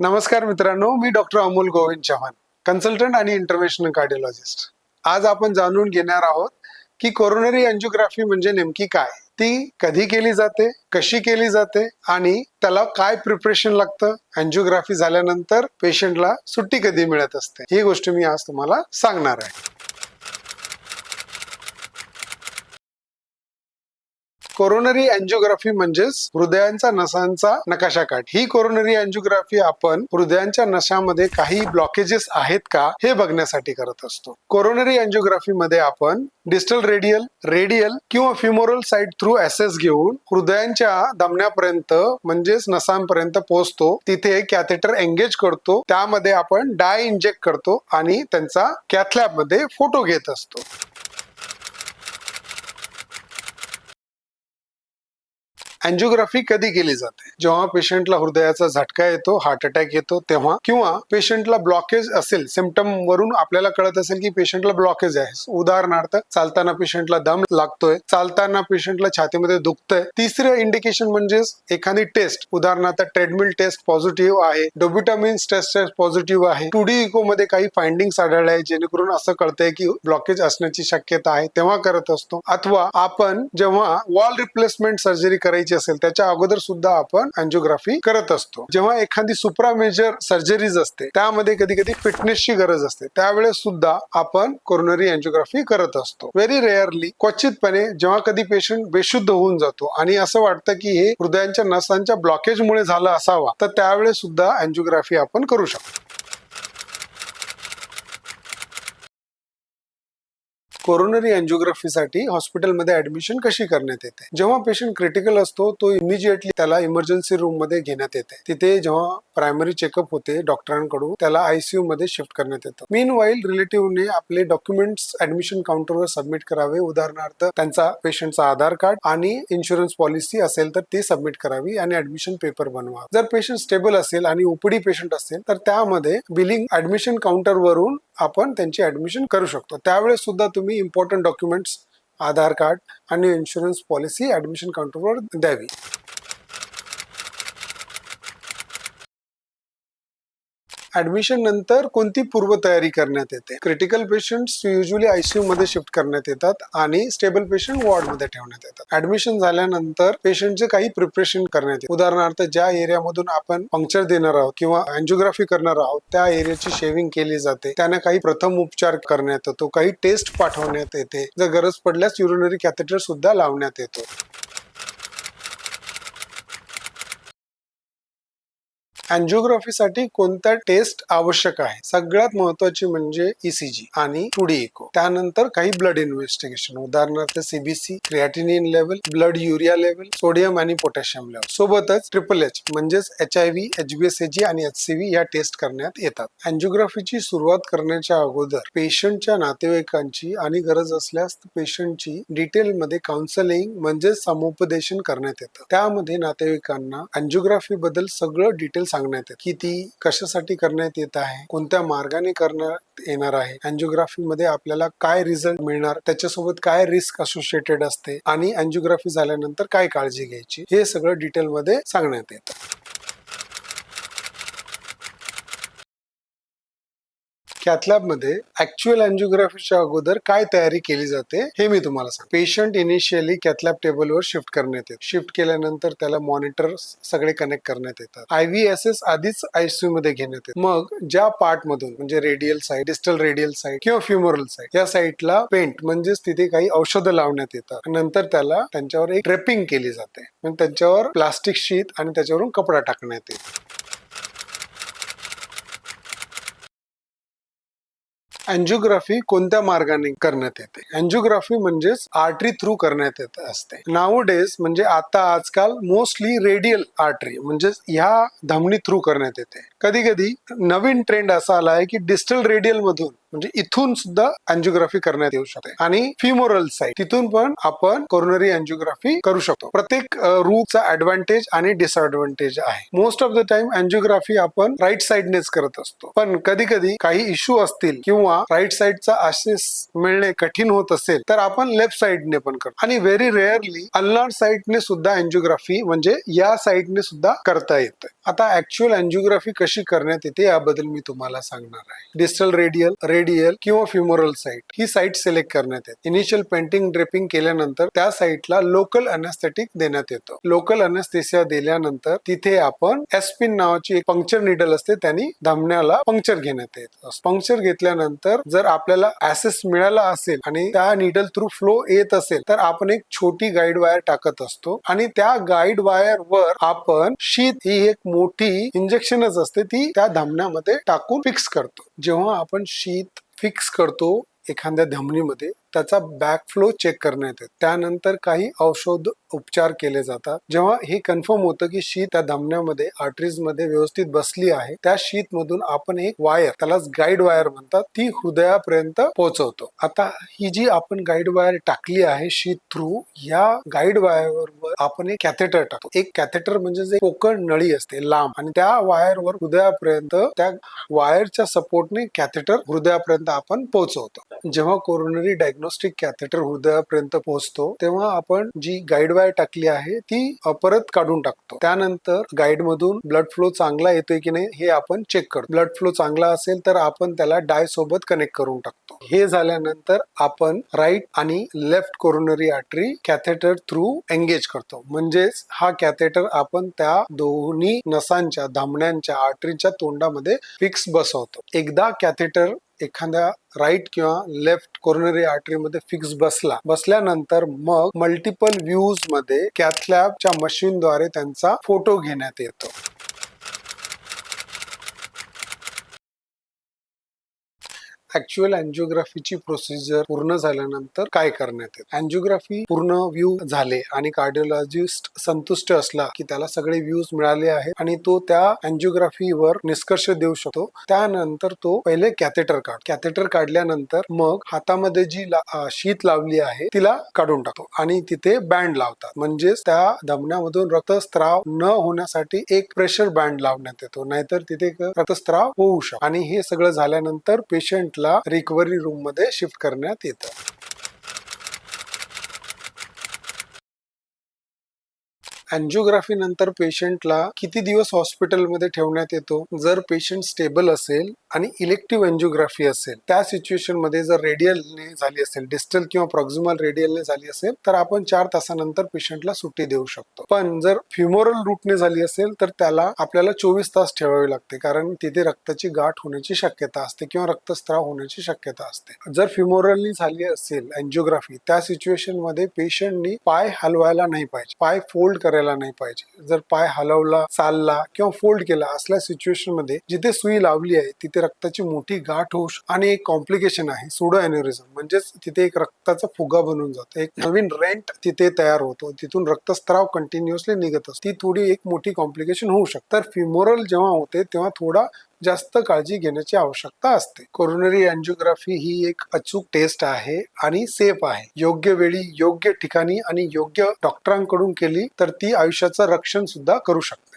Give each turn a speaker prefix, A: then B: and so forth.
A: नमस्कार मित्रांनो मी डॉक्टर अमोल गोविंद चव्हाण कन्सल्टंट आणि इंटरनॅशनल कार्डिओलॉजिस्ट आज आपण जाणून घेणार आहोत की कोरोनरी अँजिओग्राफी म्हणजे नेमकी काय? ती कधी केली जाते कशी केली जाते आणि त्याला काय प्रिपरेशन लागतं? अँजिओग्राफी झाल्यानंतर पेशंटला सुट्टी कधी मिळत असते? ही गोष्ट मी आज तुम्हाला सांगणार आहे. कोरोनरी अँजिओग्राफी म्हणजेच हृदयांचा नसांचा नकाशा काढ ही कोरोनरी अँजिओग्राफी आपण हृदयांच्या नशामध्ये काही ब्लॉकेजेस आहेत का हे बघण्यासाठी करत असतो. कोरोनरी अँजिओग्राफी मध्ये आपण डिस्टल रेडियल रेडियल किंवा फिमोरल साईड थ्रू ऍसेस घेऊन हृदयांच्या दमण्यापर्यंत म्हणजेच नसांपर्यंत पोहोचतो. तिथे कॅथेटर एंगेज करतो. त्यामध्ये आपण डाय इंजेक्ट करतो आणि त्यांचा कॅथलॅबमध्ये फोटो घेत असतो. अँजिओग्राफी कधी केली जाते? जेव्हा पेशंटला हृदयाचा झटका येतो हार्ट अटॅक येतो तेव्हा किंवा पेशंटला ब्लॉकेज असेल सिमटम वरून आपल्याला कळत असेल की पेशंटला ब्लॉकेज आहे. उदाहरणार्थ चालताना पेशंटला दम लागतोय चालताना पेशंटला छातीमध्ये दुखतंय. तिसरं इंडिकेशन म्हणजेच एखादी टेस्ट उदाहरणार्थ ट्रेडमिल टेस्ट पॉझिटिव्ह आहे डोबिटामिन टेस्ट पॉझिटिव्ह आहे. टू डी इको मध्ये काही फाइंडिंग आढळले आहे जेणेकरून असं कळतंय की ब्लॉकेज असण्याची शक्यता आहे तेव्हा करत असतो. अथवा आपण जेव्हा वॉल रिप्लेसमेंट सर्जरी करायची असेल त्याच्या अगोदर सुद्धा आपण अँजिओग्राफी करत असतो. जेव्हा एखादी सुप्रा मेजर सर्जरीज असते त्यामध्ये कधी कधी फिटनेसची गरज असते. त्यावेळेस सुद्धा आपण कोरोनरी अँजिओग्राफी करत असतो. व्हेरी रेअरली क्वचितपणे जेव्हा कधी पेशंट बेशुद्ध होऊन जातो आणि असं वाटतं की हे हृदयांच्या नसांच्या ब्लॉकेजमुळे झालं असावा तर त्यावेळेस सुद्धा अँजिओग्राफी आपण करू शकतो. कोरोनरी अँजिओग्राफीसाठी हॉस्पिटलमध्ये ऍडमिशन कशी करण्यात येते? जेव्हा पेशंट क्रिटिकल असतो तो इमिजिएटली त्याला इमर्जन्सी रूममध्ये घेण्यात येते. तिथे जेव्हा प्रायमरी चेकअप होते डॉक्टरांकडून त्याला आयसीयू मध्ये शिफ्ट करण्यात येतं. मेन वाईल रिलेटिव्हने आपले डॉक्युमेंट्स ऍडमिशन काउंटरवर सबमिट करावे. उदाहरणार्थ त्यांचा पेशंटचा आधार कार्ड आणि इन्शुरन्स पॉलिसी असेल तर ती सबमिट करावी आणि ऍडमिशन पेपर बनवा. जर पेशंट स्टेबल असेल आणि ओपीडी पेशंट असेल तर त्यामध्ये बिलिंग ऍडमिशन काउंटरवरून आपण त्यांची ऍडमिशन करू शकतो. त्यावेळेस सुद्धा तुम्ही इम्पॉर्टंट डॉक्युमेंट्स आधार कार्ड आणि इन्शुरन्स पॉलिसी ऍडमिशन काउंटरवर द्यावी. ऍडमिशन नंतर कोणती पूर्वतयारी करण्यात येते? क्रिटिकल पेशंट्स युजली आयसीयू मध्ये शिफ्ट करण्यात येतात आणि स्टेबल पेशंट वॉर्डमध्ये ठेवण्यात येतात. ऍडमिशन झाल्यानंतर पेशंटचे काही प्रिपरेशन करण्यात येते. उदाहरणार्थ ज्या एरियामधून आपण पंक्चर देणार आहोत किंवा अँजिओग्राफी करणार आहोत त्या एरियाची शेविंग केली जाते. त्यांना काही प्रथम उपचार करण्यात येतो काही टेस्ट पाठवण्यात येते. जर गरज पडल्यास युरिनरी कॅथेटर सुद्धा लावण्यात येतो. अँजिओग्राफीसाठी कोणत्या टेस्ट आवश्यक आहे? सगळ्यात महत्वाची म्हणजे ईसीजी आणि टू इको त्यानंतर काही ब्लड इन्व्हेस्टिगेशन उदाहरणार्थ CBC creatinine level blood urea level sodium आणि पोटॅशियम लेवल सोबतच ट्रिपल एच म्हणजेच एच आय व्ही एचबीएसएजी आणि एच सी व्ही या टेस्ट करण्यात येतात. अँजिओग्राफीची सुरुवात करण्याच्या अगोदर पेशंटच्या नातेवाईकांची आणि गरज असल्यास पेशंटची डिटेलमध्ये काउन्सलिंग म्हणजेच समुपदेशन करण्यात येतं. त्यामध्ये नातेवाईकांना अँजिओग्राफी बद्दल सगळं डिटेल सांगण्यात येत. की ती कशासाठी करण्यात येत आहे? कोणत्या मार्गाने करण्यात येणार आहे? अँजिओग्राफी मध्ये आपल्याला काय रिझल्ट मिळणार? त्याच्यासोबत काय रिस्क असोसिएटेड असते? आणि अँजिओग्राफी झाल्यानंतर काय काळजी घ्यायची? हे सगळं डिटेल मध्ये सांगण्यात येतं. कॅथलॅबमध्ये ऍक्च्युअल अँजिओग्राफीच्या अगोदर काय तयारी केली जाते हे मी तुम्हाला सांग पेशंट इनिशियली कॅथलॅब टेबलवर शिफ्ट करण्यात येते. शिफ्ट केल्यानंतर त्याला मॉनिटर सगळे कनेक्ट करण्यात येतात. आय व्ही एस एस आधीच आयसीयू मध्ये घेण्यात येते. मग ज्या पार्ट मधून म्हणजे radial side distal radial side किंवा फ्युमरल साईड या साईडला पेंट म्हणजेच तिथे काही औषधं लावण्यात येतात. नंतर त्याला त्यांच्यावर एक ट्रेपिंग केली जाते. मग त्यांच्यावर प्लास्टिक शीत आणि त्याच्यावरून कपडा टाकण्यात येतो. अँजिओग्राफी कोणत्या मार्गाने करण्यात येते? अँजिओग्राफी म्हणजेच आर्टरी थ्रू करण्यात येत असते. नाव डेज म्हणजे आता आजकाल मोस्टली रेडियल आर्टरी म्हणजेच ह्या धमनी थ्रू करण्यात येते. कधी कधी नवीन ट्रेंड असा आला आहे की डिस्टल रेडियल मधून म्हणजे इथून सुद्धा अँजिओग्राफी करण्यात येऊ शकते. आणि फिमोरल साईड तिथून पण आपण कोरोनरी अँजिओग्राफी करू शकतो. प्रत्येक रूटचा ऍडव्हान्टेज आणि डिसएडव्हान्टेज आहे. Most of the time angiography आपण राईट साईडनेच करत असतो. पण कधी कधी काही इश्यू असतील किंवा राईट साईडचा ऍसेस मिळणे कठीण होत असेल तर आपण लेफ्ट साईडने पण करतो. आणि व्हेरी रेअरली अल्नार साईडने सुद्धा अँजिओग्राफी म्हणजे या साईडने सुद्धा करता येते. आता ऍक्च्युअल अँजिओग्राफी कशी करण्यात येते याबद्दल मी तुम्हाला सांगणार आहे. डिस्टल रेडियल रेडियल किंवा फ्युमोरल साईट ही साईट सिलेक्ट करण्यात येते. इनिशियल पेंटिंग ड्रेपिंग केल्यानंतर त्या साईटला लोकल अनेस्थेटिक देण्यात येतो. लोकल अनेस्थेसिया दिल्यानंतर तिथे आपण एस्पिन नावाची एक पंक्चर निडल असते त्यांनी धमण्याला पंक्चर घेण्यात येत पंक्चर घेतल्यानंतर जर आपल्याला ऍसेस मिळाला असेल आणि त्या निडल थ्रू फ्लो येत असेल तर आपण एक छोटी गाईड वायर टाकत असतो आणि त्या गाईड वायर वर आपण शीत ही एक मोठी इंजेक्शनच असते ती त्या धमन्यामध्ये टाकून फिक्स करतो. जेव्हा आपण शीत फिक्स करतो एखाद्या धमनीमध्ये. त्याचा बॅक फ्लो चेक करण्यात येतो. त्यानंतर काही औषध उपचार केले जातात. जेव्हा हे कन्फर्म होतं की शीत त्या धमन्यामध्ये आर्टरीजमध्ये व्यवस्थित बसली आहे त्या शीत मधून आपण एक वायर त्यालाच गाईड वायर म्हणतात ती हृदयापर्यंत पोहोचवतो. आता ही जी आपण गाईड वायर टाकली आहे शीत थ्रू या गाईड वायरवर आपण एक कॅथेटर टाकतो. एक कॅथेटर म्हणजे जे कोकण नळी असते लांब. आणि त्या वायरवर हृदयापर्यंत त्या वायरच्या सपोर्टने कॅथेटर हृदयापर्यंत आपण पोहोचवतो. जेव्हा कोरोनरी डायग्नोस्टिक कॅथेटर हृदयापर्यंत पोहोचतो तेव्हा आपण जी गाईड वायर टाकली आहे ती परत काढून टाकतो. त्यानंतर गाईड मधून ब्लड फ्लो चांगला येतोय की नाही हे आपण चेक करतो. ब्लड फ्लो चांगला असेल तर आपण त्याला डाय सोबत कनेक्ट करून टाकतो. हे झाल्यानंतर आपण राईट आणि left coronary artery catheter through engage करतो. म्हणजेच हा कॅथेटर आपण त्या दोन्ही नसांच्या धामण्यांच्या आर्टरीच्या तोंडामध्ये फिक्स बसवतो. एकदा कॅथेटर एखाद्या राईट किंवा लेफ्ट कोरोनरी आर्टरीमध्ये फिक्स बसला. बसल्यानंतर मग मल्टिपल व्ह्यूजमध्ये कॅथलॅबच्या मशीनद्वारे त्यांचा फोटो घेण्यात येतो. ऍक्च्युअल अँजिओग्राफीची प्रोसिजर पूर्ण झाल्यानंतर काय करण्यात येते? अँजिओग्राफी पूर्ण व्ह्यू झाले आणि कार्डिओलॉजिस्ट संतुष्ट असला की त्याला सगळे व्ह्यूज मिळाले आहेत आणि तो त्या अँजिओग्राफीवर निष्कर्ष देऊ शकतो. त्यानंतर तो पहिले कॅथेटर काढ कॅथेटर काढल्यानंतर मग हातामध्ये जी ला- शीत लावली आहे तिला काढून टाकतो आणि तिथे बँड लावतात. म्हणजेच त्या धमन्यामधून रक्तस्त्राव न होण्यासाठी एक प्रेशर बँड लावण्यात येतो. नाहीतर तिथे रक्तस्त्राव होऊ शकतो. आणि हे सगळं झाल्यानंतर ला रिकव्हरी रूममध्ये शिफ्ट करण्यात येतं. अँजिओग्राफी नंतर पेशंटला किती दिवस हॉस्पिटलमध्ये ठेवण्यात येतो? जर पेशंट स्टेबल असेल आणि इलेक्टिव्ह अँजिओग्राफी असेल त्या सिच्युएशनमध्ये जर रेडियलने झाली असेल डिस्टल किंवा प्रॉक्झिमल रेडियलने झाली असेल तर आपण चार तासानंतर पेशंटला सुट्टी देऊ शकतो. पण जर फ्युमोरल रूटने झाली असेल तर त्याला आपल्याला चोवीस तास ठेवावे लागते कारण तिथे रक्ताची गाठ होण्याची शक्यता असते किंवा रक्तस्त्राव होण्याची शक्यता असते. जर फ्युमोरलनी झाली असेल अँजिओग्राफी त्या सिच्युएशनमध्ये पेशंटनी पाय हलवायला नाही पाहिजे. पाय फोल्ड करायला नाही पाहिजे. जर पाय हलवला चालला किंवा फोल्ड केला असल्या सिच्युएशनमध्ये जिथे सुई लावली आहे तिथे रक्ताची मोठी गाठ होऊ आणि एक कॉम्प्लिकेशन आहे सुडो अॅन्युरिझम म्हणजेच तिथे एक रक्ताचा फुगा बनून जातो. एक नवीन रेंट तिथे तयार होतो. तिथून रक्तस्त्राव कंटिन्युअसली निघत असतो. ती थोडी एक मोठी कॉम्प्लिकेशन होऊ शकते. तर फिमोरल जेव्हा होते तेव्हा थोडा जास्त काळजी घेण्याची आवश्यकता असते. कोरोनरी अँजिओग्राफी ही एक अचूक टेस्ट आहे आणि सेफ आहे. योग्य वेळी योग्य ठिकाणी आणि योग्य डॉक्टरांकडून केली तर ती आयुष्याचं रक्षण सुद्धा करू शकते.